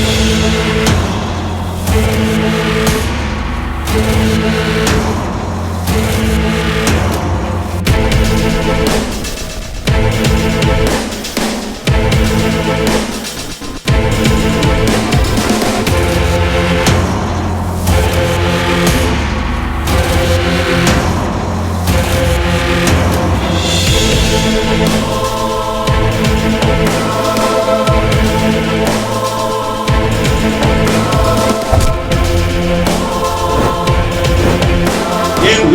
Thank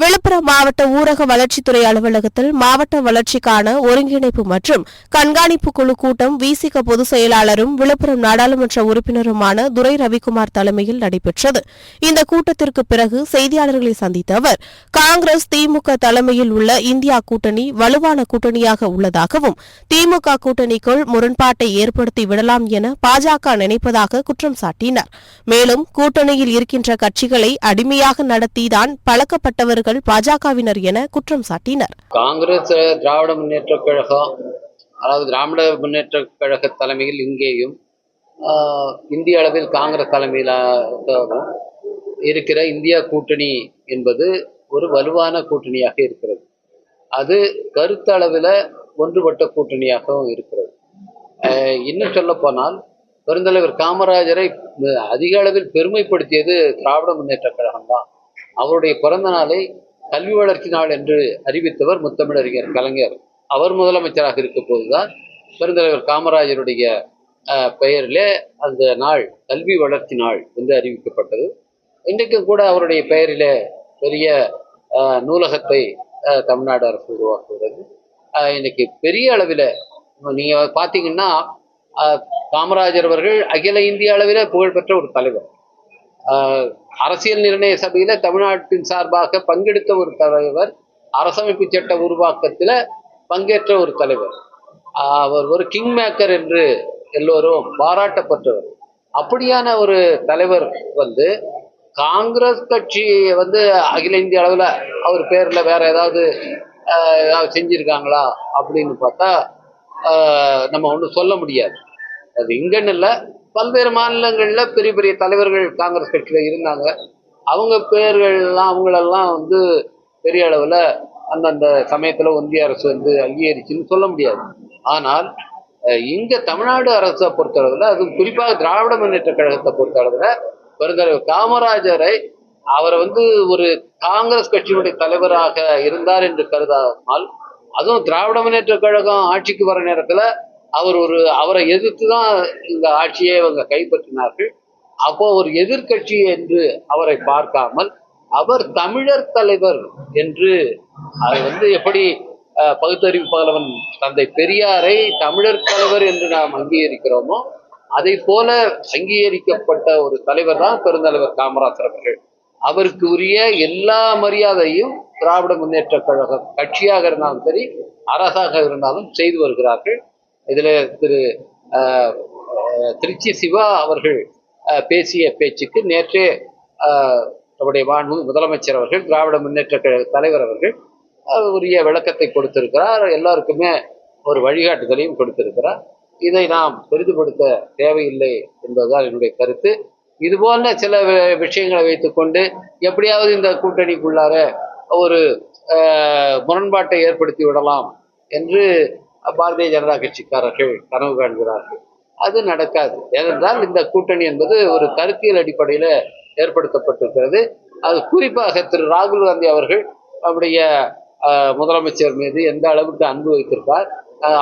Villupuram மாவட்ட ஊரக வளர்ச்சித்துறை அலுவலகத்தில் மாவட்ட வளர்ச்சிக்கான ஒருங்கிணைப்பு மற்றும் கண்காணிப்பு குழு கூட்டம் விசிக பொதுச் செயலாளரும் விழுப்புரம் நாடாளுமன்ற உறுப்பினருமான துரை ரவிக்குமார் தலைமையில் நடைபெற்றது. இந்த கூட்டத்திற்கு பிறகு செய்தியாளர்களை சந்தித்த அவர் காங்கிரஸ் திமுக தலைமையில் உள்ள இந்தியா கூட்டணி வலுவான கூட்டணியாக உள்ளதாகவும் திமுக கூட்டணிக்குள் முரண்பாட்டை ஏற்படுத்தி விடலாம் என பாஜக நினைப்பதாக குற்றம் சாட்டினார். மேலும் கூட்டணியில் இருக்கின்ற கட்சிகளை அடிமையாக நடத்திதான் பழக்கப்பட்டவர்கள் பாஜகவினர் என குற்றம் சாட்டினர். காங்கிரஸ் திராவிட முன்னேற்ற கழகம் அதாவது திராவிட முன்னேற்ற கழக தலைமையில் இங்கேயும் ஆஹ், இந்திய அளவில் காங்கிரஸ் தலைமையிலாகவும் இருக்கிற இந்தியா கூட்டணி என்பது ஒரு வலுவான கூட்டணியாக இருக்கிறது. அது கருத்தளவில் ஒன்றுபட்ட கூட்டணியாகவும் இருக்கிறது. இன்னும் சொல்ல போனால் பெருந்தலைவர் காமராஜரை அதிக அளவில் பெருமைப்படுத்தியது திராவிட முன்னேற்ற கழகம் தான் அவருடைய பிறந்த நாளை கல்வி வளர்ச்சி நாள் என்று அறிவித்தவர் முத்தமிழறிஞர் கலைஞர். அவர் முதலமைச்சராக இருக்கும் போதுதான் பெருந்தலைவர் காமராஜருடைய பெயரிலே அந்த நாள் கல்வி வளர்ச்சி நாள் என்று அறிவிக்கப்பட்டது. இன்றைக்கும் கூட அவருடைய பெயரிலே பெரிய நூலகத்தை தமிழ்நாடு அரசு உருவாக்குகிறது. ஆஹ், இன்னைக்கு பெரிய அளவில் நீங்கள் பார்த்தீங்கன்னா காமராஜர் அவர்கள் அகில இந்திய அளவில் புகழ்பெற்ற ஒரு தலைவர். அரசியல் நிர்ணய சபையில தமிழ்நாட்டின் சார்பாக பங்கெடுத்த ஒரு தலைவர் அரசமைப்பு சட்ட உருவாக்கத்துல பங்கேற்ற ஒரு தலைவர். அவர் ஒரு கிங் மேக்கர் என்று எல்லோரும் பாராட்டப்பட்டவர். அப்படியான ஒரு தலைவர் வந்து காங்கிரஸ் கட்சி வந்து அகில இந்திய அளவில் அவர் பேரில் வேற ஏதாவது ஏதாவது செஞ்சுருக்காங்களா அப்படின்னு பார்த்தா நம்ம ஒன்றும் சொல்ல முடியாது. அது இங்கன்னு இல்லை பல்வேறு மாநிலங்களில் பெரிய பெரிய தலைவர்கள் காங்கிரஸ் கட்சியில் இருந்தாங்க. அவங்க பேர்கள்லாம் அவங்களெல்லாம் வந்து பெரிய அளவில் அந்தந்த சமயத்தில் ஒன்றிய அரசு வந்து அங்கீகரிச்சுன்னு சொல்ல முடியாது. ஆனால் இங்கே தமிழ்நாடு அரசை பொறுத்தளவில் அது குறிப்பாக திராவிட முன்னேற்ற கழகத்தை பொறுத்தளவில் பெருந்தலைவர் காமராஜரை அவரை வந்து ஒரு காங்கிரஸ் கட்சியினுடைய தலைவராக இருந்தார் என்று கருதாமல் அதுவும் திராவிட முன்னேற்ற கழகம் ஆட்சிக்கு வர நேரத்தில் அவர் ஒரு அவரை எதிர்த்து தான் இந்த ஆட்சியை இவங்க கைப்பற்றினார்கள். அப்போ ஒரு எதிர்க்கட்சி என்று அவரை பார்க்காமல் அவர் தமிழர் தலைவர் என்று அது வந்து எப்படி பகுத்தறிவு பகலவன் தந்தை பெரியாரை தமிழர் தலைவர் என்று நாம் அங்கீகரிக்கிறோமோ அதை போல அங்கீகரிக்கப்பட்ட ஒரு தலைவர் தான் பெருந்தலைவர் காமராஜர் அவர்கள். அவருக்கு உரிய எல்லா மரியாதையும் திராவிட முன்னேற்ற கழக கட்சியாக இருந்தாலும் சரி அரசாக இருந்தாலும் செய்து வருகிறார்கள். இதில் திரு திருச்சி சிவா அவர்கள் பேசிய பேச்சுக்கு நேற்றே நம்முடைய மாண்பு முதலமைச்சர் அவர்கள் திராவிட முன்னேற்ற கழக தலைவர் அவர்கள் உரிய விளக்கத்தை கொடுத்திருக்கிறார். எல்லாருக்குமே ஒரு வழிகாட்டுதலையும் கொடுத்திருக்கிறார். இதை நாம் பெரிதுபடுத்த தேவையில்லை என்பதுதான் என்னுடைய கருத்து. இது சில விஷயங்களை வைத்துக்கொண்டு எப்படியாவது இந்த கூட்டணிக்குள்ளார ஒரு முரண்பாட்டை ஏற்படுத்தி விடலாம் என்று பாரதிய ஜனதா கட்சிக்காரர்கள் கனவு காண்கிறார்கள். அது நடக்காது. ஏனென்றால் இந்த கூட்டணி என்பது ஒரு கருத்தியல் அடிப்படையில் ஏற்படுத்தப்பட்டிருக்கிறது. அது குறிப்பாக திரு ராகுல் காந்தி அவர்கள் அவருடைய முதலமைச்சர் மீது எந்த அளவுக்கு அன்பு வைத்திருப்பார்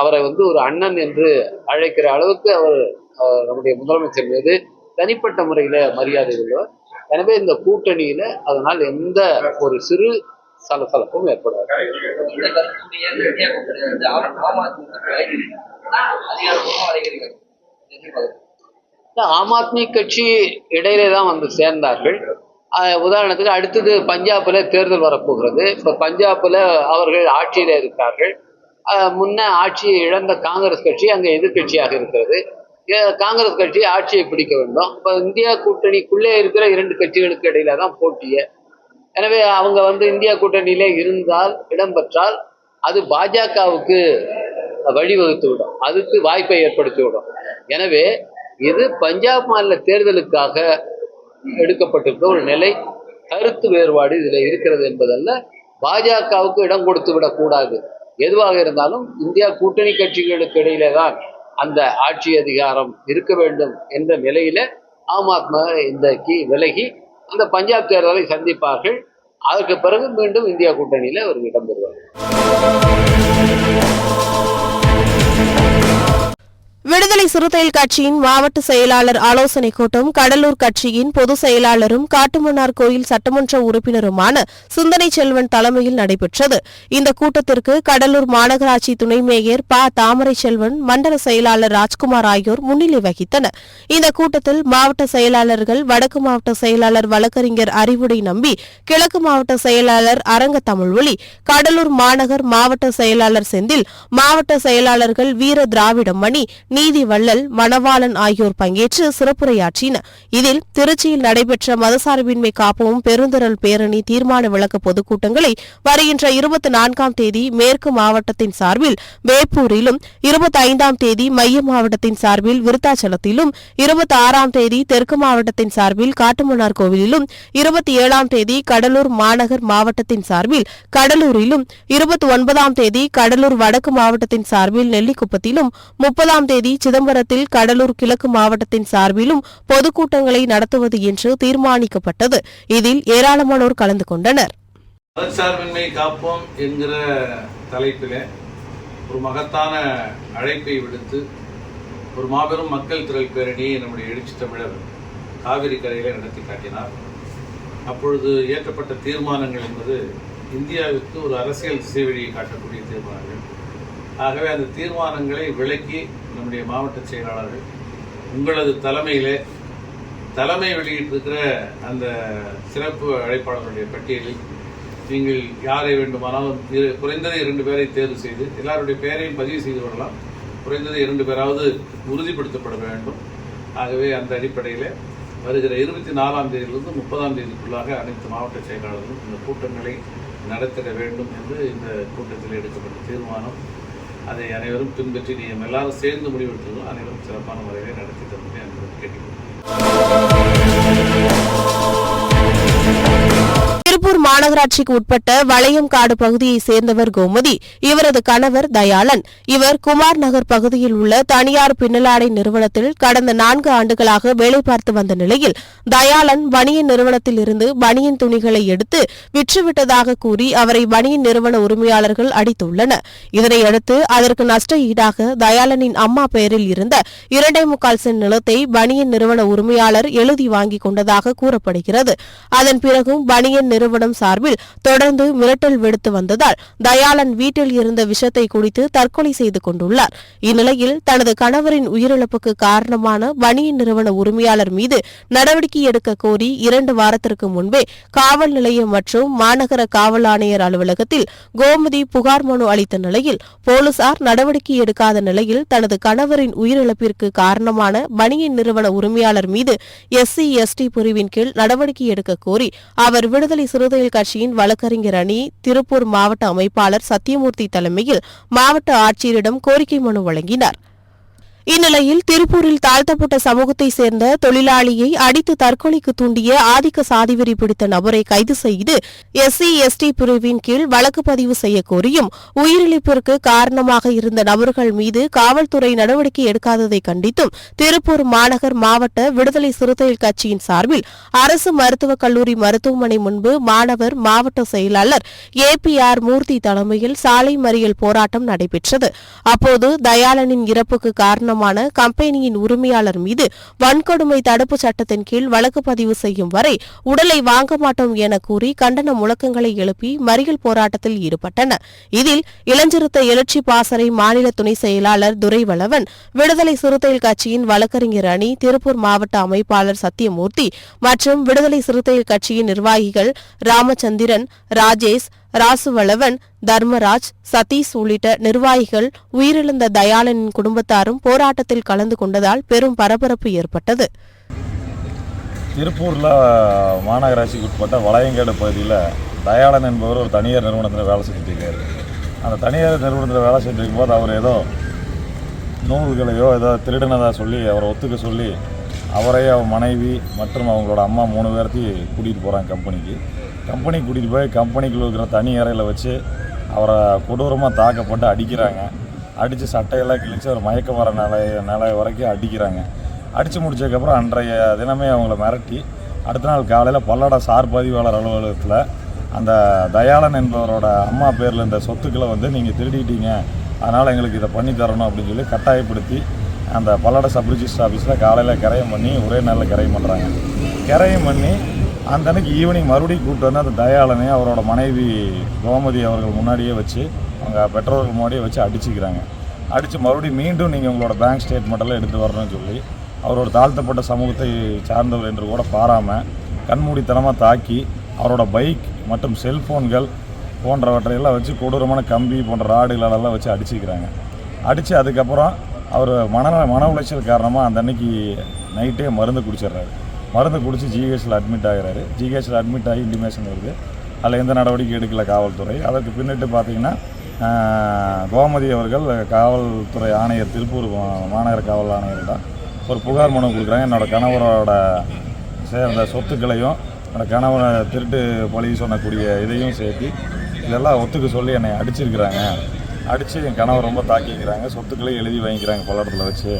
அவரை வந்து ஒரு அண்ணன் என்று அழைக்கிற அளவுக்கு அவர் நம்முடைய முதலமைச்சர் மீது தனிப்பட்ட முறையில் மரியாதை உள்ளவர். எனவே இந்த கூட்டணியில் அதனால் எந்த ஒரு சிறு சலசலப்பும் ஏற்படாது. வந்து ஆம் ஆத்மி கட்சி இடையிலே தான் வந்து சேர்ந்தார்கள். உதாரணத்துக்கு அடுத்தது பஞ்சாப்ல தேர்தல் வரப்போகிறது. இப்போ பஞ்சாப்ல அவர்கள் ஆட்சியில இருக்கிறார்கள் முன்ன ஆட்சியை இழந்த காங்கிரஸ் கட்சி அங்கே எதிர்க்கட்சியாக இருக்கிறது. காங்கிரஸ் கட்சி ஆட்சியை பிடிக்க வேண்டும். இப்போ இந்தியா கூட்டணிக்குள்ளே இருக்கிற இரண்டு கட்சிகளுக்கு இடையில தான் போட்டியே. எனவே அவங்க வந்து இந்தியா கூட்டணியிலே இருந்தால் இடம்பெற்றால் அது பாஜகவுக்கு வழிவகுத்து விடும். அதுக்கு வாய்ப்பை ஏற்படுத்தி விடும். எனவே இது பஞ்சாப் மாநில தேர்தலுக்காக எடுக்கப்பட்டிருக்க ஒரு நிலை. கருத்து வேறுபாடு இதில் இருக்கிறது என்பதல்ல. பாஜகவுக்கு இடம் கொடுத்து விடக்கூடாது எதுவாக இருந்தாலும் இந்தியா கூட்டணி கட்சிகளுக்கு இடையிலே தான் அந்த ஆட்சி அதிகாரம் இருக்க வேண்டும் என்ற நிலையில ஆம் ஆத்மா இன்றைக்கு விலகி அந்த பஞ்சாப் தேர்தலை சந்திப்பார்கள். அதற்கு பிறகு மீண்டும் இந்தியா கூட்டணியில அவர் இடம்பெறுவார் விடுதலை சிறுத்தைகள் கட்சியின் மாவட்ட செயலாளர் ஆலோசனைக் கூட்டம் கடலூர் கட்சியின் பொதுச் செயலாளரும் காட்டுமன்னார் கோயில் சட்டமன்ற உறுப்பினருமான சிந்தனை செல்வன் தலைமையில் நடைபெற்றது. இந்த கூட்டத்திற்கு கடலூர் மாநகராட்சி துணை மேயர் ப. தாமரை செல்வன் மண்டல செயலாளர் ராஜ்குமார் ஆகியோர் முன்னிலை வகித்தனர். இந்த கூட்டத்தில் மாவட்ட செயலாளர்கள் வடக்கு மாவட்ட செயலாளர் வழக்கறிஞர் அறிவுடை நம்பி கிழக்கு மாவட்ட செயலாளர் அரங்க தமிழ்வொலி கடலூர் மாநகர் மாவட்ட செயலாளர் செந்தில் மாவட்ட செயலாளர்கள் வீர திராவிடம் மணி நீதி வள்ளல் மணவாளன் ஆகியோர் பங்கேற்று சிறப்புரையாற்றினர் இதில் திருச்சியில் நடைபெற்ற மதசார்பின்மை காப்போம் பெருந்திரள் பேரணி தீர்மான விளக்க பொதுக்கூட்டங்களை வருகின்ற இருபத்தி நான்காம் தேதி மேற்கு மாவட்டத்தின் சார்பில் வேப்பூரிலும் இருபத்தி ஐந்தாம் தேதி மைய மாவட்டத்தின் சார்பில் விருத்தாச்சலத்திலும் இருபத்தி ஆறாம் தேதி தெற்கு மாவட்டத்தின் சார்பில் காட்டுமன்னார் கோவிலிலும் இருபத்தி ஏழாம் தேதி கடலூர் மாநகர் மாவட்டத்தின் சார்பில் கடலூரிலும் இருபத்தி ஒன்பதாம் தேதி கடலூர் வடக்கு மாவட்டத்தின் சார்பில் நெல்லிக்குப்பத்திலும் முப்பதாம் தேதி சிதம்பரத்தில் கடலூர் கிழக்கு மாவட்டத்தின் சார்பிலும் பொதுக்கூட்டங்களை நடத்துவது என்று தீர்மானிக்கப்பட்டது. இதில் ஏராளமானோர் கலந்து கொண்டனர். மதச்சார்பின்மை காப்போம் என்கிற தலைப்பிலே ஒரு மகத்தான அழைப்பை விடுத்து ஒரு மாபெரும் மக்கள் திரள் பேரணியை நம்முடைய எழுச்சி தமிழர் காவிரி கரையில நடத்தி காட்டினார். அப்பொழுது இயற்றப்பட்ட தீர்மானங்கள் என்பது இந்தியாவிற்கு ஒரு அரசியல் திசை வழியை காட்டக்கூடிய தீர்மானங்கள். ஆகவே அந்த தீர்மானங்களை விளக்கி நம்முடைய மாவட்ட செயலாளர்கள் உங்களது தலைமையிலே தலைமை வெளியிட்டிருக்கிற அந்த சிறப்பு அழைப்பாளர்களுடைய பட்டியலில் நீங்கள் யாரை வேண்டுமானாலும் இரு- குறைந்தது இரண்டு பேரை தேர்வு செய்து எல்லாருடைய பெயரையும் பதிவு செய்து கொள்ளலாம். குறைந்தது இரண்டு பேராவது உறுதிப்படுத்தப்பட வேண்டும். ஆகவே அந்த அடிப்படையில் வருகிற இருபத்தி நாலாம் தேதியிலிருந்து முப்பதாம் தேதிக்குள்ளாக அனைத்து மாவட்ட செயலாளர்களும் இந்த கூட்டங்களை நடத்திட வேண்டும் என்று இந்த கூட்டத்தில் எடுக்கப்பட்ட தீர்மானம் அதை அனைவரும் பின்பற்றி நீங்கள் எல்லாரும் சேர்ந்து முடிவெடுத்ததும் அனைவரும் சிறப்பான முறையிலே நடத்தி தரும்படி அனைவரும் கேட்டுக்கொள்கிறேன். திருப்பூர் மாநகராட்சிக்கு உட்பட்ட வளையம்காடு பகுதியைச் சேர்ந்தவர் கோமதி. இவரது கணவர் தயாளன். இவர் குமார் நகர் பகுதியில் உள்ள தனியார் பின்னலாடை நிறுவனத்தில் கடந்த நான்கு ஆண்டுகளாக வேலை பார்த்து வந்த நிலையில் தயாளன் பனியன் நிறுவனத்தில் இருந்து பனியன் துணிகளை எடுத்து விற்றுவிட்டதாக கூறி அவரை பனியன் நிறுவன உரிமையாளர்கள் அடித்துள்ளனர். இதனையடுத்து அதற்கு நஷ்ட ஈடாக தயாளனின் அம்மா பெயரில் இருந்த இரண்டே முக்கால் சென் நிலத்தை பனியன் நிறுவன உரிமையாளர் எழுதி வாங்கிக் கொண்டதாக கூறப்படுகிறது. அதன் பிறகும் பனியன் நிறுவன நிறுவனம் சார்பில் தொடர்ந்து மிரட்டல் விடுத்து வந்ததால் தயாளன் வீட்டில் இருந்த விஷத்தை குடித்து தற்கொலை செய்து கொண்டுள்ளார். இந்நிலையில் தனது கணவரின் உயிரிழப்புக்கு காரணமான வணிக நிறுவன உரிமையாளர் மீது நடவடிக்கை எடுக்க கோரி இரண்டு வாரத்திற்கு முன்பே காவல் நிலையம் மற்றும் மாநகர காவல் ஆணையர் அலுவலகத்தில் கோமதி புகார் மனு அளித்த நிலையில் போலீசார் நடவடிக்கை எடுக்காத நிலையில் தனது கணவரின் உயிரிழப்பிற்கு காரணமான பனியன் நிறுவன உரிமையாளர் மீது எஸ்சி எஸ்டி பிரிவின் கீழ் நடவடிக்கை எடுக்க கோரி அவர் விடுதலை சிறுத்தைகள் கட்சியின் வழக்கறிஞர் அணி திருப்பூர் மாவட்ட அமைப்பாளர் சத்தியமூர்த்தி தலைமையில் மாவட்ட ஆட்சியரிடம் கோரிக்கை மனு வழங்கினார். இந்நிலையில் திருப்பூரில் தாழ்த்தப்பட்ட சமூகத்தைச் சேர்ந்த தொழிலாளியை அடித்து தற்கொலைக்கு தூண்டிய ஆதிக்க சாதிவெறி பிடித்த நபரை கைது செய்து எஸ்சி எஸ்டி பிரிவின் கீழ் வழக்கு பதிவு செய்யக்கோரியும் உயிரிழப்பிற்கு காரணமாக இருந்த நபர்கள் மீது காவல்துறை நடவடிக்கை எடுக்காததை கண்டித்தும் திருப்பூர் மாநகர் மாவட்ட விடுதலை சிறுத்தைகள் கட்சியின் சார்பில் அரசு மருத்துவக் கல்லூரி மருத்துவமனை முன்பு மாணவர் மாவட்ட செயலாளர் ஏ பி ஆர் மூர்த்தி தலைமையில் சாலை மறியல் போராட்டம் நடைபெற்றது. அப்போது தயாளனின் இறப்புக்கு காரணம் நிறுவனமான கம்பெனியின் உரிமையாளர் மீது வன்கொடுமை தடுப்பு சட்டத்தின் கீழ் வழக்கு பதிவு செய்யும் வரை உடலை வாங்க மாட்டோம் என கூறி கண்டன முழக்கங்களை எழுப்பி மறியல் போராட்டத்தில் ஈடுபட்டனர். இதில் இளஞ்சிறுத்தை எழுச்சி பாசறை மாநில துணை செயலாளர் துரைவளவன் விடுதலை சிறுத்தைகள் கட்சியின் வழக்கறிஞர் அணி திருப்பூர் மாவட்ட அமைப்பாளர் சத்தியமூர்த்தி மற்றும் விடுதலை சிறுத்தைகள் கட்சியின் நிர்வாகிகள் ராமச்சந்திரன் ராஜேஷ் ராசுவளவன் தர்மராஜ் சதீஷ் உள்ளிட்ட நிர்வாகிகள் உயிரிழந்த தயாளனின் குடும்பத்தாரும் போராட்டத்தில் கலந்து கொண்டதால் பெரும் பரபரப்பு ஏற்பட்டது. திருப்பூரில் மாநகராட்சிக்கு உட்பட்ட வளையங்காடு பகுதியில் தயாளன் என்பவர் ஒரு தனியார் நிறுவனத்தில் வேலை செஞ்சுட்டு இருக்காரு. அந்த தனியார் நிறுவனத்தில் வேலை செஞ்சுருக்கும் போது அவர் ஏதோ நூல்களையோ ஏதோ திருடினதாக சொல்லி அவரை ஒத்துக்க சொல்லி அவரையும் அவர் மனைவி மற்றும் அவங்களோட அம்மா மூணு பேர்த்தையும் கூட்டிகிட்டு போகிறாங்க கம்பெனிக்கு. கம்பெனிக்கு கூட்டிகிட்டு போய் கம்பெனிக்குள்ள இருக்கிற தனி அறையில் வச்சு அவரை கொடூரமாக தாக்கப்பட்டு அடிக்கிறாங்க. அடித்து சட்டையெல்லாம் கிழிச்சு அவர் மயக்க வர நிலை நிலை வரைக்கும் அடிக்கிறாங்க. அடித்து முடிச்சதுக்கப்புறம் அன்றைய தினமே அவங்கள மிரட்டி அடுத்த நாள் காலையில் பல்லட சார் பதிவாளர் அலுவலகத்தில் அந்த தயாளன் என்பவரோட அம்மா பேரில் இந்த சொத்துக்களை வந்து நீங்கள் திருடிட்டீங்க. அதனால் எங்களுக்கு இதை பண்ணி தரணும் அப்படின்னு சொல்லி கட்டாயப்படுத்தி அந்த பல்லட சப் ரிஜிஸ்டர் ஆஃபீஸில் காலையில் கிரையம் பண்ணி ஒரே நாளில் கரையம் பண்ணுறாங்க கரையம் பண்ணி அந்த அன்னைக்கு ஈவினிங் மறுபடியும் கூப்பிட்டு வந்து அந்த தயாளனை அவரோட மனைவி கோமதி அவர்கள் முன்னாடியே வச்சு அவங்க பெற்றோர்கள் முன்னாடியே வச்சு அடிச்சுக்கிறாங்க. அடித்து மறுபடியும் மீண்டும் நீங்கள் உங்களோட பேங்க் ஸ்டேட்மெண்ட்டெல்லாம் எடுத்து வரணும்னு சொல்லி அவரோட தாழ்த்தப்பட்ட சமூகத்தை சார்ந்தவர் என்று கூட பாராமல் கண்மூடித்தனமாக தாக்கி அவரோட பைக் மற்றும் செல்ஃபோன்கள் போன்றவற்றையெல்லாம் வச்சு கொடூரமான கம்பி போன்ற ராடுகளெல்லாம் வச்சு அடிச்சுக்கிறாங்க. அடித்து அதுக்கப்புறம் அவர் மன மன உளைச்சல் காரணமாக அந்த அன்னைக்கு நைட்டே மருந்து குடிச்சிடுறாரு. மருந்து குடித்து ஜிஹெச்சில் அட்மிட் ஆகிறாரு. ஜிஹெச்சில் அட்மிட் ஆகி இன்டிமேஷன் வருது. அதில் எந்த நடவடிக்கை எடுக்கல காவல்துறை. அதற்கு பின்னிட்டு பார்த்தீங்கன்னா கோமதி அவர்கள் காவல்துறை ஆணையர் திருப்பூர் மாநகர காவல் ஆணையரிடம் ஒரு புகார் மனு கொடுக்குறாங்க. என்னோடய கணவரோட சேர்ந்த சொத்துக்களையும் என்னோடய கணவனை திருட்டு பழி சொன்னக்கூடிய இதையும் சேர்த்து இதெல்லாம் ஒத்துக்க சொல்லி என்னை அடிச்சிருக்கிறாங்க. அடித்து என் கணவர் ரொம்ப தாக்கிக்கிறாங்க. சொத்துக்களையும் எழுதி வாங்கிக்கிறாங்க பல்லடத்தில் வச்சு.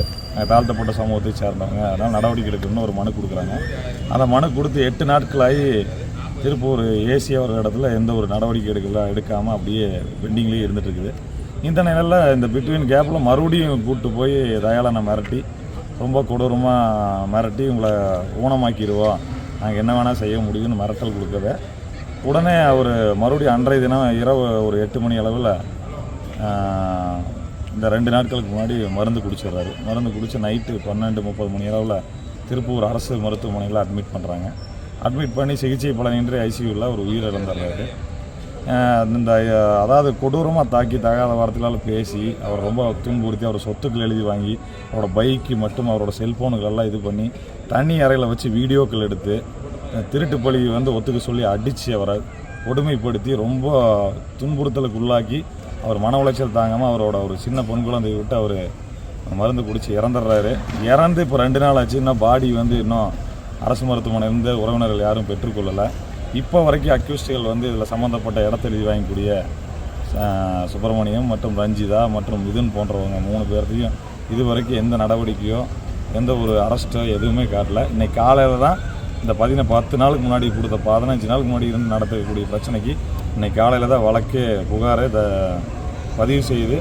தாழ்த்தப்பட்ட சமூகத்தை சேர்ந்தவங்க. அதனால் நடவடிக்கை எடுக்கணும்னு ஒரு மனு கொடுக்குறாங்க. அந்த மனு கொடுத்து எட்டு நாட்களாகி திருப்பூர் ஏசி ஒரு இடத்துல எந்த ஒரு நடவடிக்கை எடுக்கல எடுக்காமல் அப்படியே பெண்டிங்லேயே இருந்துட்டு இருக்குது இந்த நிலையில் இந்த பிட்வீன் கேப்பில் மறுபடியும் கூப்பிட்டு போய் தயாளனை மிரட்டி ரொம்ப கொடூரமாக மிரட்டி உங்களை ஊனமாக்கிடுவோம் நாங்கள் என்ன வேணால் செய்ய முடியும்னு மிரட்டல் கொடுக்கவே உடனே அவர் மறுபடியும் அன்றைய தினம் இரவு ஒரு எட்டு மணி அளவில் இந்த ரெண்டு நாட்களுக்கு முன்னாடி மருந்து குடிச்சிடுறாரு. மருந்து குடித்து நைட்டு பன்னெண்டு முப்பது மணி அளவில் திருப்பூர் அரசு மருத்துவமனையில் அட்மிட் பண்ணுறாங்க அட்மிட் பண்ணி சிகிச்சை பலனின்றி ஐசியூவில் ஒரு உயிரிழந்துடுறாரு இந்த அதாவது கொடூரமாக தாக்கி தகாத வார்த்தைகளால் பேசி அவர் ரொம்ப துன்புறுத்தி அவர் சொத்துக்கள் எழுதி வாங்கி அவரோட பைக்கு மட்டும் அவரோட செல்ஃபோனுகளெல்லாம் இது பண்ணி தனி அறையில் வச்சு வீடியோக்கள் எடுத்து திருட்டு பழி வந்து ஒத்துக்க சொல்லி அடித்து அவரை கொடுமைப்படுத்தி ரொம்ப துன்புறுத்தலுக்கு உள்ளாக்கி அவர் மன உளைச்சல் தாங்காமல் அவரோட ஒரு சின்ன பொன் குழந்தையை விட்டு அவர் மருந்து குடித்து இறந்துடுறாரு. இறந்து இப்போ ரெண்டு நாள் ஆச்சு. இன்னும் பாடி வந்து இன்னும் அரசு மருத்துவமனையிலேருந்து உறவினர்கள் யாரும் பெற்றுக்கொள்ளலை இப்போ வரைக்கும் அக்யூஸ்டுகள் வந்து இதில் சம்மந்தப்பட்ட இடத்த எழுதி வாங்கக்கூடிய சுப்பிரமணியம் மற்றும் ரஞ்சிதா மற்றும் மிதுன் போன்றவங்க மூணு பேர்த்தையும் இது வரைக்கும் எந்த நடவடிக்கையோ எந்த ஒரு அரெஸ்ட்டோ எதுவுமே காட்டல. இன்னைக்கு காலையில் தான் இந்த பதின பத்து நாளுக்கு முன்னாடி கொடுத்த பதினஞ்சு நாளுக்கு முன்னாடி இருந்து நடத்தக்கூடிய பிரச்சனைக்கு இன்றைக்கி காலையில் தான் வழக்கே புகாரை த பதிவு செய்து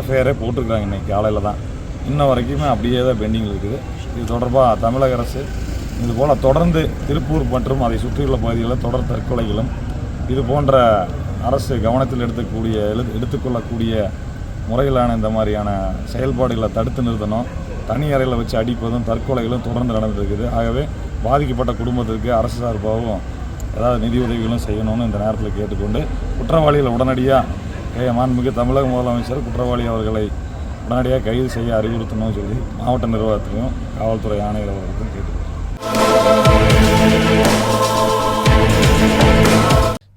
எஃப்ஐஆரே போட்டிருக்கிறாங்க இன்றைக்கி காலையில் தான். இன்ன வரைக்குமே அப்படியே தான் பெண்டிங்கில் இருக்குது. இது தொடர்பாக தமிழக அரசு இது போல் தொடர்ந்து திருப்பூர் மற்றும் அதை சுற்றியுள்ள பகுதிகளில் தொடர் தற்கொலைகளும் இது போன்ற அரசு கவனத்தில் எடுத்துக்கூடிய எழு- எடுத்துக்கொள்ளக்கூடிய முறையிலான இந்த மாதிரியான செயல்பாடுகளை தடுத்து நிறுத்தணும். தனி அறையில் வச்சு அடிப்பதும் தற்கொலைகளும் தொடர்ந்து நடந்துருக்குது ஆகவே பாதிக்கப்பட்ட குடும்பத்திற்கு அரசு சார்பாகவும் ஏதாவது நிதி உதவிகளும் செய்யணும்னு இந்த நேரத்தில் கேட்டுக்கொண்டு குற்றவாளிகளை உடனடியாக மாண்புமிகு தமிழக முதலமைச்சர் குற்றவாளி அவர்களை உடனடியாக கைது செய்ய அறிவுறுத்தணும்னு சொல்லி மாவட்ட நிர்வாகத்திலையும் காவல்துறை ஆணையர் அவர்களுக்கும் கேட்டுக்கொள்கிறேன்.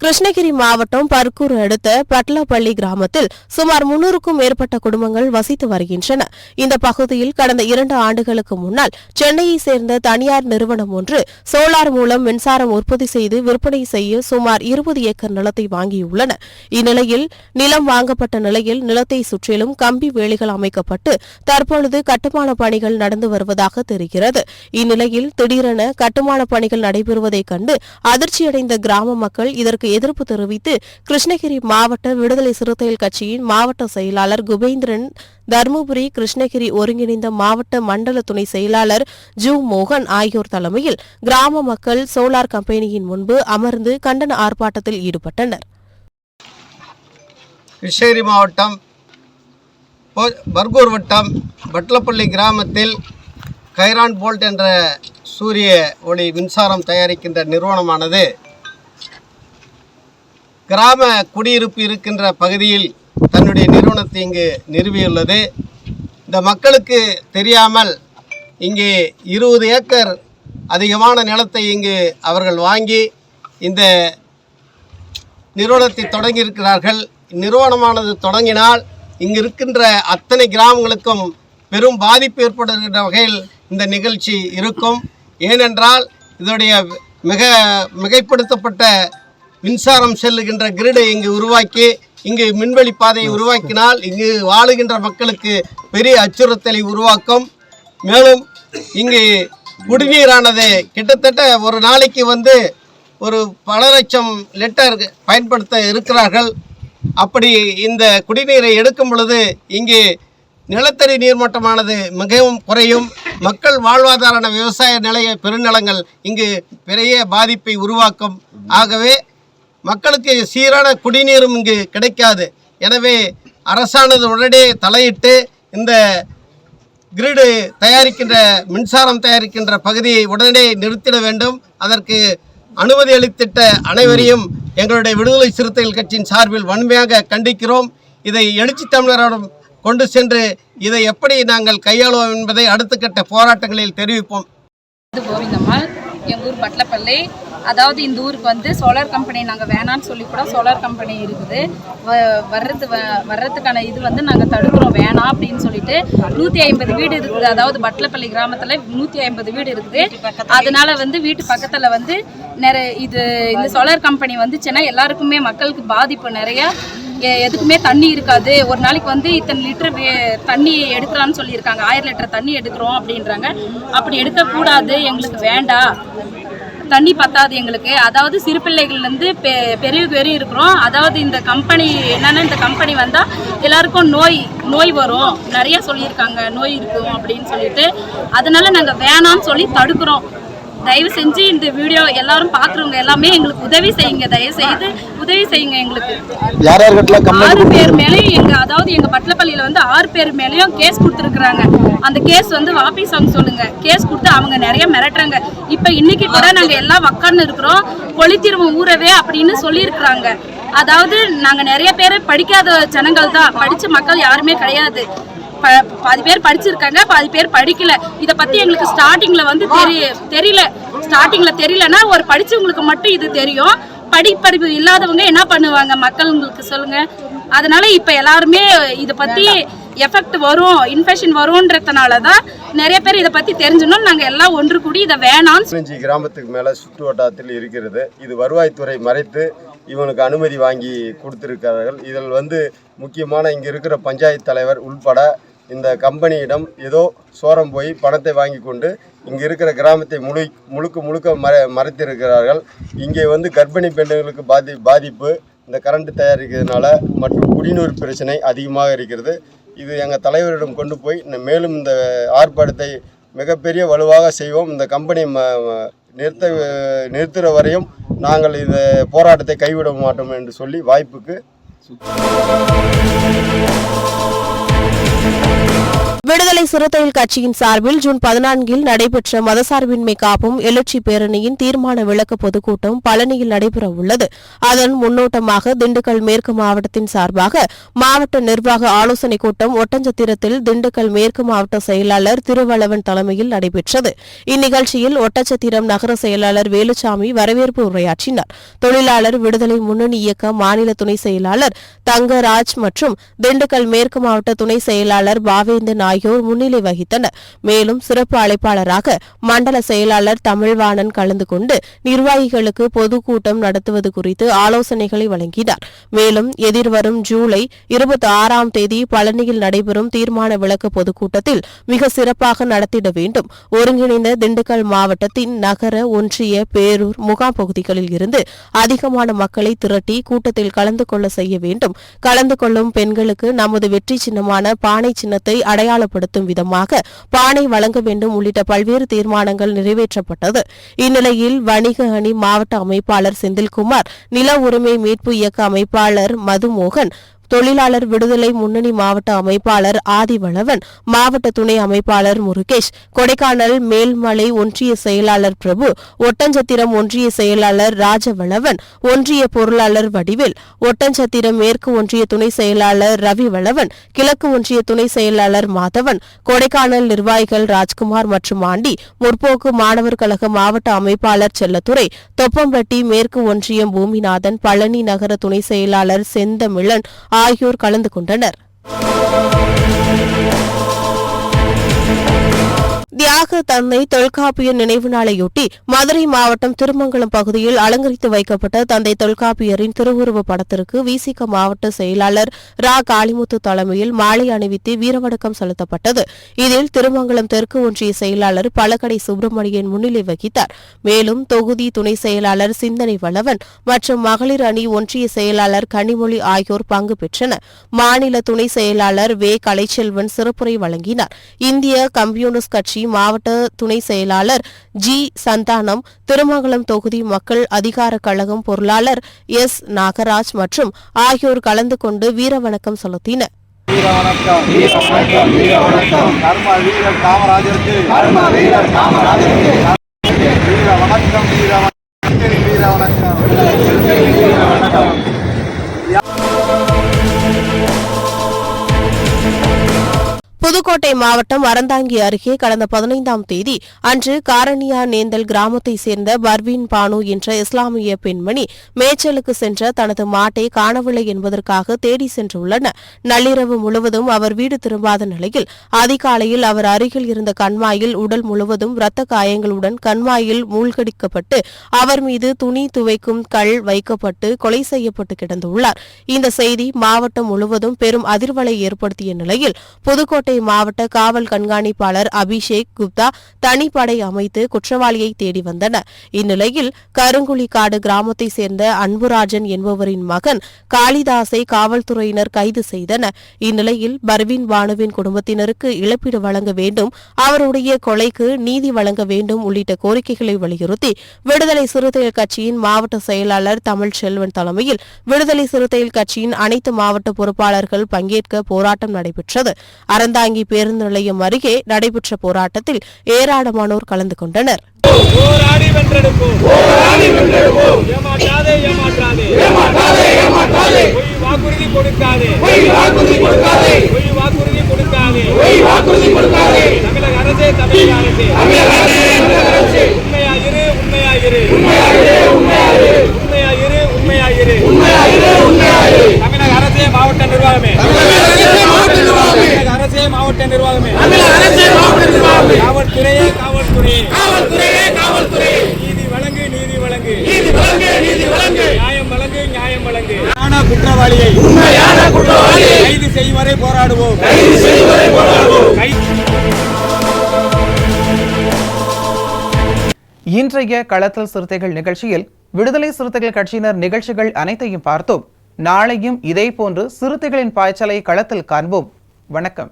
கிருஷ்ணகிரி மாவட்டம் பர்கூர் அடுத்த பட்லப்பள்ளி கிராமத்தில் சுமார் முன்னூறுக்கும் மேற்பட்ட குடும்பங்கள் வசித்து வருகின்றன. இந்த பகுதியில் கடந்த இரண்டு ஆண்டுகளுக்கு முன்னால் சென்னையை சேர்ந்த தனியார் நிறுவனம் ஒன்று சோலார் மூலம் மின்சாரம் உற்பத்தி செய்து விற்பனை செய்ய சுமார் இருபது ஏக்கர் நிலத்தை வாங்கியுள்ளன. இந்நிலையில் நிலம் வாங்கப்பட்ட நிலையில் நிலத்தை சுற்றிலும் கம்பி வேலிகள் அமைக்கப்பட்டு தற்பொழுது கட்டுமான பணிகள் நடந்து வருவதாக தெரிகிறது. இந்நிலையில் திடீரென கட்டுமான பணிகள் நடைபெறுவதைக் கண்டு அதிர்ச்சியடைந்த கிராம மக்கள் இதற்கு எதிர்ப்பு தெரிவித்து கிருஷ்ணகிரி மாவட்ட விடுதலை சிறுத்தைகள் கட்சியின் மாவட்ட செயலாளர் குபேந்திரன் தருமபுரி கிருஷ்ணகிரி ஒருங்கிணைந்த மாவட்ட மண்டல துணை செயலாளர் ஜூ மோகன் ஆகியோர் தலைமையில் கிராம மக்கள் சோலார் கம்பெனியின் முன்பு அமர்ந்து கண்டன ஆர்ப்பாட்டத்தில் ஈடுபட்டனர். கிருஷ்ணகிரி மாவட்டம் பர்கூர் வட்டம் பட்லப்பள்ளி கிராமத்தில் கைரான் போல்ட் என்ற சூரிய ஒளி மின்சாரம் தயாரிக்கின்ற நிறுவனமானது கிராம குடியிருப்பு இருக்கின்ற பகுதியில் தன்னுடைய நிறுவனத்தை இங்கு நிறுவியுள்ளது. இந்த மக்களுக்கு தெரியாமல் இங்கே இருபது ஏக்கர் அதிகமான நிலத்தை இங்கு அவர்கள் வாங்கி இந்த நிறுவனத்தை தொடங்கியிருக்கிறார்கள். நிறுவனமானது தொடங்கினால் இங்கு இருக்கின்ற அத்தனை கிராமங்களுக்கும் பெரும் பாதிப்பு ஏற்படுகின்ற வகையில் இந்த நிகழ்ச்சி இருக்கும். ஏனென்றால் இதனுடைய மிக மிகைப்படுத்தப்பட்ட மின்சாரம் செல்லுகின்ற கிரிடை இங்கு உருவாக்கி இங்கு மின்வெளி பாதையை உருவாக்கினால் இங்கு வாழுகின்ற மக்களுக்கு பெரிய அச்சுறுத்தலை உருவாக்கும். மேலும் இங்கு குடிநீரானது கிட்டத்தட்ட ஒரு நாளைக்கு வந்து ஒரு பல லட்சம் லிட்டர் பயன்படுத்த இருக்கிறார்கள். அப்படி இந்த குடிநீரை எடுக்கும் பொழுது இங்கே நிலத்தடி நீர்மட்டமானது மிகவும் குறையும். மக்கள் வாழ்வாதார விவசாய நிலைய பெருநிலங்கள் இங்கு பெரிய பாதிப்பை உருவாக்கும். ஆகவே மக்களுக்கு சீரான குடிநீரும் இங்கு கிடைக்காது. எனவே அரசானது உடனே தலையிட்டு இந்த கிரிடு தயாரிக்கின்ற மின்சாரம் தயாரிக்கின்ற பகுதியை உடனே நிறுத்திட வேண்டும். அதற்கு அனுமதி அளித்திட்ட அனைவரையும் எங்களுடைய விடுதலை சிறுத்தைகள் கட்சியின் சார்பில் வன்மையாக கண்டிக்கிறோம். இதை எழுச்சி தமிழரிடம் கொண்டு சென்று இதை எப்படி நாங்கள் கையாளுவோம் என்பதை அடுத்த கட்ட போராட்டங்களில் தெரிவிப்போம். கோவிந்தம்மாள் எங்கள் ஊர் பட்லப்பள்ளி அதாவது இந்த ஊருக்கு வந்து சோலார் கம்பெனி நாங்கள் வேணான்னு சொல்லி கூட சோலார் கம்பெனி இருக்குது. வர்றது வ- வர்றதுக்கான இது வந்து நாங்கள் தடுக்கிறோம். வேணாம் அப்படின்னு சொல்லிட்டு நூற்றி ஐம்பது வீடு இருக்குது. அதாவது பட்லப்பள்ளி கிராமத்தில் நூற்றி ஐம்பது வீடு இருக்குது. அதனால வந்து வீட்டு பக்கத்தில் வந்து நிறைய இது இந்த சோலார் கம்பெனி வந்துச்சுன்னா எல்லாருக்குமே மக்களுக்கு பாதிப்பு நிறைய. எதுக்குமே தண்ணி இருக்காது. ஒரு நாளைக்கு வந்து இத்தனை லிட்டர் தண்ணி எடுக்கலாம்னு சொல்லியிருக்காங்க. ஆயிரம் லிட்டர் தண்ணி எடுக்கிறோம் அப்படின்றாங்க. அப்படி எடுக்கக்கூடாது எங்களுக்கு வேண்டாம் தண்ணி பத்தாது எங்களுக்கு. அதாவது சிறு பிள்ளைகள்லேருந்து பெ பெரிய பெரிய இருக்கிறோம். அதாவது இந்த கம்பெனி என்னென்னா இந்த கம்பெனி வந்தால் எல்லாருக்கும் நோய் நோய் வரும். நிறைய சொல்லியிருக்காங்க. நோய் இருக்கும் அப்படின்னு சொல்லிட்டு. அதனால நாங்கள் வேணாம்னு சொல்லி தடுக்கிறோம். தயவு செஞ்சு இந்த வீடியோ எல்லாரும் பார்க்குறவங்க எல்லாமே எங்களுக்கு உதவி செய்யுங்க தயவு செய்து உதவி செய்யுங்க எங்களுக்கு. ஆறு பேர் மேலேயும் எங்க அதாவது எங்க பட்லப்பள்ளியில வந்து ஆறு பேர் மேலேயும் கேஸ் கொடுத்துருக்குறாங்க. அந்த கேஸ் வந்து வாபஸ் வாங்க சொல்லுங்க. கேஸ் கொடுத்து அவங்க நிறைய மிரட்டுறாங்க. இப்ப இன்னைக்கு கூட நாங்க எல்லாம் உக்காந்து இருக்கிறோம். கொளித்திருவோம் ஊரவே அப்படின்னு சொல்லியிருக்கிறாங்க. அதாவது நாங்க நிறைய பேர் படிக்காத ஜனங்கள் தான் படிச்ச மக்கள் யாருமே கிடையாது. பாதி பேர் படிச்சிருக்காங்க பாதி பேர் படிக்கல. இத பத்தி எங்களுக்கு ஸ்டார்டிங்ல வந்து தெரிய தெரியல. ஸ்டார்டிங்ல தெரியலன்னா ஒரு படிச்சவங்களுக்கு மட்டும் இது தெரியும். படிப்பறிவு இல்லாதவங்க என்ன பண்ணுவாங்க? மக்களுங்களுக்கு சொல்லுங்க. அதனால இப்ப எல்லாருமே இத பத்தி எஃபெக்ட் வரும் இன்ஃபெக்ஷன் வரும்ன்றதுனால தான் நிறைய பேர் இதை பத்தி தெரிஞ்சணும் நாங்க எல்லாம் ஒன்று கூடி இதை வேணாம்னு பதினஞ்சு கிராமத்துக்கு மேலே சுற்று வட்டாரத்தில் இருக்கிறது. இது வருவாய்த்துறை மறைத்து இவனுக்கு அனுமதி வாங்கி கொடுத்திருக்கிறார்கள். இதில் வந்து முக்கியமான இங்கே இருக்கிற பஞ்சாயத்து தலைவர் உள்பட இந்த கம்பெனியிடம் ஏதோ சோரம் போய் பணத்தை வாங்கி கொண்டு இங்கே இருக்கிற கிராமத்தை முழு முழுக்க முழுக்க மற மறைத்திருக்கிறார்கள். இங்கே வந்து கர்ப்பிணி பெண்களுக்கு பாதி பாதிப்பு இந்த கரண்ட் தயாரிக்கிறதுனால மற்றும் குடிநீர் பிரச்சனை அதிகமாக இருக்கிறது. இது எங்கள் தலைவரிடம் கொண்டு போய் மேலும் இந்த ஆர்ப்பாட்டத்தை மிகப்பெரிய வலுவாக செய்வோம். இந்த கம்பெனி ம நிறுத்த நிறுத்துகிற வரையும் நாங்கள் இந்த போராட்டத்தை கைவிட மாட்டோம் என்று சொல்லி வாய்ப்புக்கு விடுதலை சிறுத்தைகள் கட்சியின் சார்பில் ஜூன் பதினான்கில் நடைபெற்ற மதசார்பின்மை காப்பும் எழுச்சி பேரணியின் தீர்மான விளக்க பொதுக்கூட்டம் பழனியில் நடைபெற உள்ளது அதன் முன்னோட்டமாக திண்டுக்கல் மேற்கு மாவட்டத்தின் சார்பாக மாவட்ட நிர்வாக ஆலோசனைக் கூட்டம் ஒட்டஞ்சத்திரத்தில் திண்டுக்கல் மேற்கு மாவட்ட செயலாளர் திருவளவன் தலைமையில் நடைபெற்றது. இந்நிகழ்ச்சியில் ஒட்டச்சத்திரம் நகர செயலாளர் வேலுச்சாமி வரவேற்பு உரையாற்றினார். தொழிலாளர் விடுதலை முன்னணி இயக்க மாநில துணை செயலாளர் தங்கராஜ் மற்றும் திண்டுக்கல் மேற்கு மாவட்ட துணை செயலாளர் பாவேந்தன் ஆகியோர் முன்னிலை வகித்தனர். மேலும் சிறப்பு அழைப்பாளராக மண்டல செயலாளர் தமிழ்வாணன் கலந்து கொண்டு நிர்வாகிகளுக்கு பொதுக்கூட்டம் நடத்துவது குறித்து ஆலோசனைகளை வழங்கினார். மேலும் எதிர்வரும் ஜூலை இருபத்தி ஆறாம் தேதி பழனியில் நடைபெறும் தீர்மான விளக்க பொதுக்கூட்டத்தில் மிக சிறப்பாக நடத்திட வேண்டும். ஒருங்கிணைந்த திண்டுக்கல் மாவட்டத்தின் நகர ஒன்றிய பேரூர் முகாம் பகுதிகளில் இருந்து அதிகமான மக்களை திரட்டி கூட்டத்தில் கலந்து கொள்ள செய்ய வேண்டும். கலந்து கொள்ளும் பெண்களுக்கு நமது வெற்றி சின்னமான பானை சின்னத்தை அடையாளம் அடையாளப்படுத்தும் விதமாக பானை வழங்க வேண்டும் உள்ளிட்ட பல்வேறு தீர்மானங்கள் நிறைவேற்றப்பட்டது. இந்நிலையில் வணிக அணி மாவட்ட அமைப்பாளர் செந்தில்குமார் நில உரிமை மீட்பு இயக்க அமைப்பாளர் மதுமோகன் தொழிலாளர் விடுதலை முன்னணி மாவட்ட அமைப்பாளர் ஆதிவளவன் மாவட்ட துணை அமைப்பாளர் முருகேஷ் கொடைக்கானல் மேல்மலை ஒன்றிய செயலாளர் பிரபு ஒட்டஞ்சத்திரம் ஒன்றிய செயலாளர் ராஜவளவன் ஒன்றிய பொருளாளர் வடிவேல் ஒட்டஞ்சத்திரம் மேற்கு ஒன்றிய துணை செயலாளர் ரவி வளவன் கிழக்கு ஒன்றிய துணை செயலாளர் மாதவன் கொடைக்கானல் நிர்வாகிகள் ராஜ்குமார் மற்றும் ஆண்டி முற்போக்கு மாணவர் கழக மாவட்ட அமைப்பாளர் செல்லத்துறை தொப்பம்பட்டி மேற்கு ஒன்றியம் பூமிநாதன் பழனி நகர துணை செயலாளர் செந்தமிழன் ஆகியோர் கலந்து கொண்டனர். தியாக தந்தை தொல்காப்பியர் நினைவு நாளையொட்டி மதுரை மாவட்டம் திருமங்கலம் பகுதியில் அலங்கரித்து வைக்கப்பட்ட தந்தை தொல்காப்பியரின் திருவுருவப் படத்திற்கு விசிக மாவட்ட செயலாளர் ரா. காளிமுத்து தலைமையில் மாலை அணிவித்து வீரவணக்கம் செலுத்தப்பட்டது. இதில் திருமங்கலம் தெற்கு ஒன்றிய செயலாளர் பழக்கடை சுப்பிரமணியன் முன்னிலை வகித்தார். மேலும் தொகுதி துணை செயலாளர் சிந்தனை வளவன் மற்றும் மகளிர் அணி ஒன்றிய செயலாளர் கனிமொழி ஆகியோர் பங்கு பெற்றனர். மாநில துணை செயலாளர் வே. கலைச்செல்வன் சிறப்புரை வழங்கினார். இந்திய கம்யூனிஸ்ட் கட்சி மாவட்ட மாவட்ட துணை செயலாளர் ஜி சந்தானம் திருமங்கலம் தொகுதி மக்கள் அதிகார கழகம் பொருளாளர் எஸ் நாகராஜ் மற்றும் ஆகியோர் கலந்து கொண்டு வீரவணக்கம் செலுத்தினர். வீரவணக்கம். வீரவணக்கம். வீரவணக்கம். வீர வணக்கம் கர்ம வீரர் காமராஜருக்கு. கர்ம வீரர் காமராஜருக்கு. வீர வணக்கம் வீர புதுக்கோட்டை மாவட்டம் அறந்தாங்கி அருகே கடந்த பதினைந்தாம் தேதி அன்று காரணியா நேந்தல் கிராமத்தை சேர்ந்த பர்வீன் பானு என்ற இஸ்லாமிய பெண்மணி மேய்ச்சலுக்கு சென்ற தனது மாட்டை காணவில்லை என்பதற்காக தேடி சென்றுள்ளனர். நள்ளிரவு முழுவதும் அவர் வீடு திரும்பாத நிலையில் அதிகாலையில் அவர் அருகில் இருந்த கண்மாயில் உடல் முழுவதும் இரத்த காயங்களுடன் கண்மாயில் மூழ்கடிக்கப்பட்டு அவர் மீது துணி துவைக்கும் கல் வைக்கப்பட்டு கொலை செய்யப்பட்டு கிடந்துள்ளார். இந்த செய்தி மாவட்டம் முழுவதும் பெரும் அதிர்வலை ஏற்படுத்திய நிலையில் புதுக்கோட்டை மாவட்ட காவல் கண்காணிப்பாளர் அபிஷேக் குப்தா தனிப்படை அமைத்து குற்றவாளியை தேடி வந்தனர். இந்நிலையில் கருங்குழிக்காடு கிராமத்தை சேர்ந்த அன்புராஜன் என்பவரின் மகன் காளிதாசை காவல்துறையினர் கைது செய்தனர். இந்நிலையில் பர்வீன் பானுவின் குடும்பத்தினருக்கு இழப்பீடு வழங்க வேண்டும் அவருடைய கொலைக்கு நீதி வழங்க வேண்டும் உள்ளிட்ட கோரிக்கைகளை வலியுறுத்தி விடுதலை சிறுத்தைகள் கட்சியின் மாவட்ட செயலாளர் தமிழ் செல்வன் தலைமையில் விடுதலை சிறுத்தைகள் கட்சியின் அனைத்து மாவட்ட பொறுப்பாளர்கள் பங்கேற்க போராட்டம் நடைபெற்றது. அறந்தாங்கி பேருந்து நிலையம் அருகே நடைபெற்ற போராட்டத்தில் ஏராளமானோர் கலந்து கொண்டனர். போராடி வென்றெடுப்போம். போராடி வென்றெடுப்போம். நிர்வாகமே. தமிழக அரசே மாவட்ட நிர்வாகமே. காவல்துறையே காவல்துறையே காவல்துறையே காவல்துறையே நீதி வழங்கு நீதி வழங்கு. நீதி வழங்கு நீதி வழங்கு. நியாயம் வழங்கு நியாயம் வழங்கு. உண்மையான குற்றவாளியை. உண்மையான குற்றவாளியை. கைது செய்யும் வரை போராடுவோம். கைது செய்யும் வரை போராடுவோம் இன்றைய களத்தல் சிறுத்தைகள் நிகழ்ச்சியில் விடுதலை சிறுத்தைகள் கட்சியினர் நிகழ்ச்சிகள் அனைத்தையும் பார்த்தோம். நாளையும் இதேபோன்று சிறுத்தைகளின் பாய்ச்சலை களத்தில் காண்போம். வணக்கம்.